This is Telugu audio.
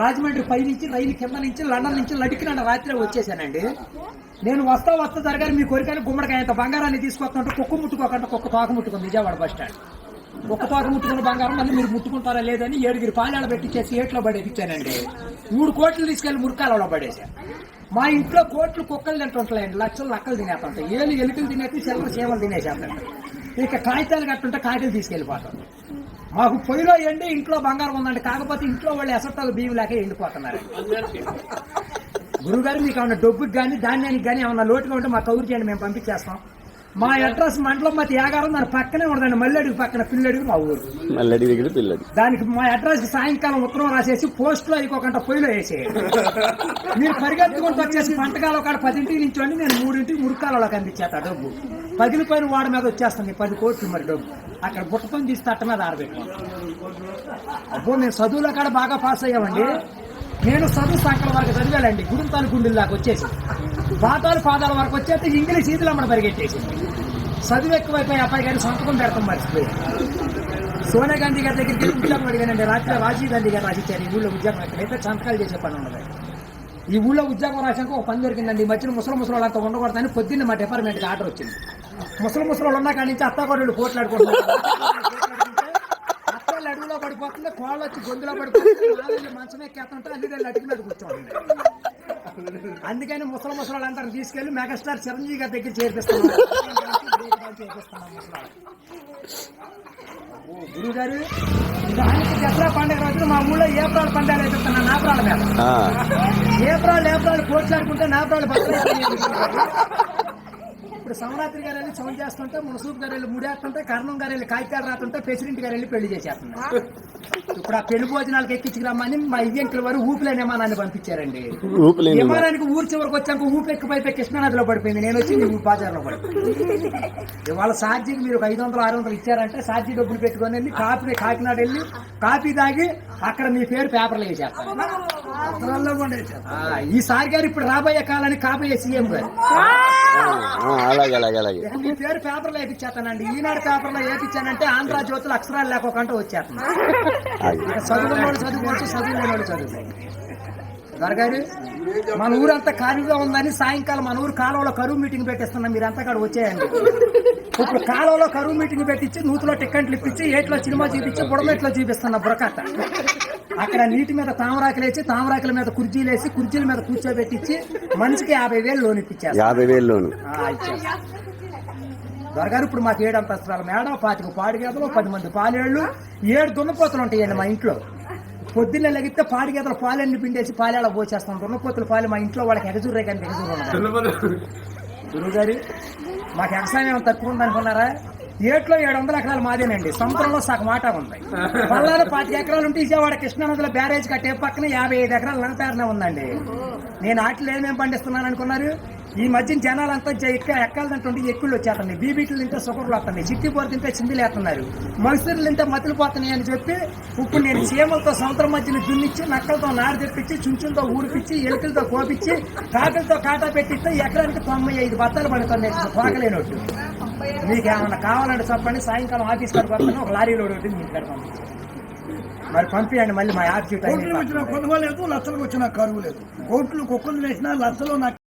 రాజమండ్రి పై నుంచి రైలు కింద నుంచి లండన్ నుంచి లడికి నన్ను రాత్రి వచ్చేసానండి. నేను వస్తా వస్తా జరగాలి మీ కోరికని గుమ్మడికాయ అంత బంగారాన్ని తీసుకొస్తుంటే కుక్క ముట్టుకోకుండా కుక్క తోక ముట్టుకుంది విజయవాడ బస్ స్టాండ్. ఒక్క తోక ముట్టుకున్న బంగారం మళ్ళీ మీరు ముట్టుకుంటారా లేదని ఏడుగురి పాలాడ పెట్టించేసి ఏట్లో పడేపించానండి. మూడు కోట్లు తీసుకెళ్ళి మురికాలలో పడేశాను మా ఇంట్లో కోట్లు కుక్కలు తింటుంటాయండి లక్షలు లక్కలు తినేస్తుంటాయి. ఏళ్ళు ఎలుకలు తినేసి చిల్లర సేవలు తినేసేస్తాయి ఇక కాగితాలు కట్టుంటే కాగితాలు తీసుకెళ్ళిపోతాం. మాకు పొయ్యిలో ఎండి ఇంట్లో బంగారం ఉందండి. కాకపోతే ఇంట్లో వాళ్ళు ఎసట్టాలు బియ్యం లేక ఎండిపోతున్నారు గురుగారు మీకు ఏమన్నా డబ్బుకి కానీ ధాన్యానికి కానీ ఏమన్నా లోటుగా ఉంటే మా కౌరు చేయండి మేము పంపించేస్తాం. మా అడ్రస్ మండలం మధ్య యాగారం దాని పక్కనే ఉండదండి. మల్లెడుగు పక్కన పిల్లడుగు మా ఊరు. మల్లడి దగ్గర పిల్లడి. దానికి మా అడ్రస్ సాయంకాలం ఉత్తరం రాసేసి పోస్ట్లో అయిపోకుండా పొయ్యిలో వేసేయండి. మీరు పరిగెత్తుకుంటూ వచ్చేసి పంటకాలం కాడ పదింటికి నించోండి నేను మూడింటికి మురికాలలో అందించేస్తా డబ్బు. పగిలిపోయిన వాడి మీద వచ్చేస్తుంది పది కోట్లు మరి డబ్బు. అక్కడ బుట్టతో తీసి తట్ట మీద ఆరబెట్టుకోండి. అబ్బో నేను చదువులో కాడ బాగా పాస్ అయ్యామండి. నేను చదువు సంకల వరకు చదివాలండి గురుంతాలు గుండెల దాకా వచ్చేసి. పాతాలు పాదాల వరకు వచ్చేస్తే ఇంగ్లీష్ ఈదులు అమ్మడ పరిగెట్టేసి. చదువు ఎక్కువైపోయి అబ్బాయి గారి సంతకం పెడతాం మర్చిపోయి సోనియా గాంధీ గారి దగ్గరికి వెళ్ళి ఉద్యోగం అడిగానండి. రాత్రి రాజీవ్ గాంధీ గారు రాసిచ్చారు. ఈ ఊళ్ళో ఉద్యోగం ఎక్కడైతే సంతకాలు చేసే పని ఉండదు ఈ ఊళ్ళో ఉద్యోగం రాశాక ఒక పని దొరికిందండి. ఈ మధ్యన ముసలి ముసలి వాళ్ళంతా ఉండకూడదని పొద్దున్న మా డిపార్ట్మెంట్కి ఆర్డర్ వచ్చింది. ముసలి ముసలి వాళ్ళు ఉన్న కాడి నుంచి అత్తాకోడలు పోట్లాడుకుంటున్నారు. కోళ్ళు వచ్చి గొంతులో నాలుగు మంచం ఎక్కేస్తుంటే అన్ని రెండు అటుకు మీద కూర్చోండి అందుకని ముసలి ముసలి వాళ్ళందరిని తీసుకెళ్ళి మెగాస్టార్ చిరంజీవి గారి దగ్గర ముసలి గురువు గారు దానికి దసరా పండుగ రోజున మా ఊళ్ళో ఏప్రాల్ పండుగ వేపిస్తున్నా నాపరాల మీద ఏప్రాల్ ఏప్రాల్ కోట్లాడుకుంటే నాపరాలు ఇప్పుడు సమరాత్రి గారు వెళ్ళి చౌన్ చేస్తుంటే మునసూప్ గారు వెళ్ళి ముడేస్తుంటే కర్ణం గారు వెళ్ళి కాగితాలు రాస్తుంటే ప్రెసిడెంట్ గారు వెళ్ళి పెళ్ళి చేసేస్తున్నారు. ఇప్పుడు ఆ పెళ్ళి భోజనాలకు ఎక్కించుకురమ్మని మా ఇవ్యంకుల వారు ఊపిలేని విమానాన్ని పంపించారండి. ఊపిలేని. విమానానికి ఊరు చివరికి వచ్చాక ఊపి ఎక్కిపోయితే కృష్ణానదిలో పడిపోయింది. నేను వచ్చి ఊరు బాజార్లో పడిపోయింది. ఇవాళ ఛార్జీకి మీరు ఒక ఐదు వందలు ఆరు వందలు ఇచ్చారంటే ఛార్జీ డబ్బులు పెట్టుకొని వెళ్ళి కాఫీ కాకినాడ వెళ్ళి కాఫీ తాగి అక్కడ మీ పేరు పేపర్లో వేసేస్తారు. ఈసారి గారు ఇప్పుడు రాబోయే కాలానికి కాబోయే సీఎం గారు. అలాగే అలాగే అలాగే. మీ పేరు పేపర్లో వేపించేస్తానండి ఈనాడు పేపర్లో వేపించానంటే ఆంధ్ర జ్యోతులు అక్షరాలు లేకోకుండా వచ్చేస్తున్నాయి. ఆగి. ఇక చదువుకున్న వాళ్ళు చదువుకోవచ్చు చదువుకోవచ్చు గారు మన ఊరంతా ఖాళీగా ఉందని సాయంకాలం మన ఊరు కాలువలో కరువు మీటింగ్ పెట్టిస్తున్నాం. మీరంతా కాడ వచ్చేయండి. ఇప్పుడు కాలువలో కరువు మీటింగ్ పెట్టించి నూతిలో టిక్కెట్లు ఇప్పించి ఏట్లో సినిమా చూపించి బుడమెట్లో చూపిస్తున్న బురకట్ట అక్కడ నీటి మీద తామరాకులు వేసి తామరాకుల మీద కుర్చీలు వేసి కుర్చీల మీద కూర్చోబెట్టించి మనిషికి యాభై వేలు లోన్ ఇప్పించారు యాభై వేల్లోను దొరగారు ఇప్పుడు మాకు ఏడు అంతస్తుల మేడ పాతిక పాడి గేదలు పది మంది పాలేళ్ళు ఏడు దున్నపోతులు ఉంటాయండి మా ఇంట్లో. పొద్దున్నే లెగితే పాడి గేదలు పాలన్నీ పిండేసి పాలేళ్ళ పోసేస్తాం. దున్నపోతుల పాలు మా ఇంట్లో వాళ్ళకి ఎగజూరే కానీ ఎగజూరు గురువు గారు మాకు వ్యవసాయం ఏమైనా తక్కువ ఉంది అనుకున్నారా? ఏట్లో ఏడు వందల ఎకరాలు మాదేనండి. సముద్రంలో సగం ఆట ఉంది. పల్లాలు పాతిక ఎకరాలు ఉంటే విజయవాడ కృష్ణానదిలో బ్యారేజ్ కట్టే పక్కన యాభై ఐదు ఎకరాలు లంగపేరనే ఉందండి. నేను ఆటలు ఏమేమి పండిస్తున్నాను అనుకున్నారు? ఈ మధ్య జనాలంతా జ- ఎక్క ఎక్కాలంటుంటే ఎక్కుళ్ళు వచ్చేస్తున్నాయి. బీబీటీలు తింటే సుకర్లు వస్తున్నాయి. చిట్టిపోరు తింటే చిందులు వేస్తున్నారు. మసూరులు తింటే మతులు పోతున్నాయి అని చెప్పి ఇప్పుడు నేను చీమలతో సముద్రం మధ్యన దున్నిచ్చి నక్కలతో నారు తెప్పించి చుంచులతో ఊడిపించి ఎలుకలతో కోపించి కాకలతో కాటా పెట్టిస్తే ఎకరానికి తొంభై ఐదు బత్తాలు పడుతున్నాయి. పోగలేనట్టు మీకు ఏమన్నా కావాలంటే చెప్పండి. సాయంకాలం ఆఫీస్ కాడికి వస్తాను. ఒక లారీలో ఒకటి మీకు కాడ మరి పంపించండి మళ్ళీ మా యాప్ కోట్లు వచ్చిన కొనుగోలు లేదు లక్షలకు వచ్చిన కరువు లేదు. కోట్లు కుక్కలు వేసినా లక్షలు నక్క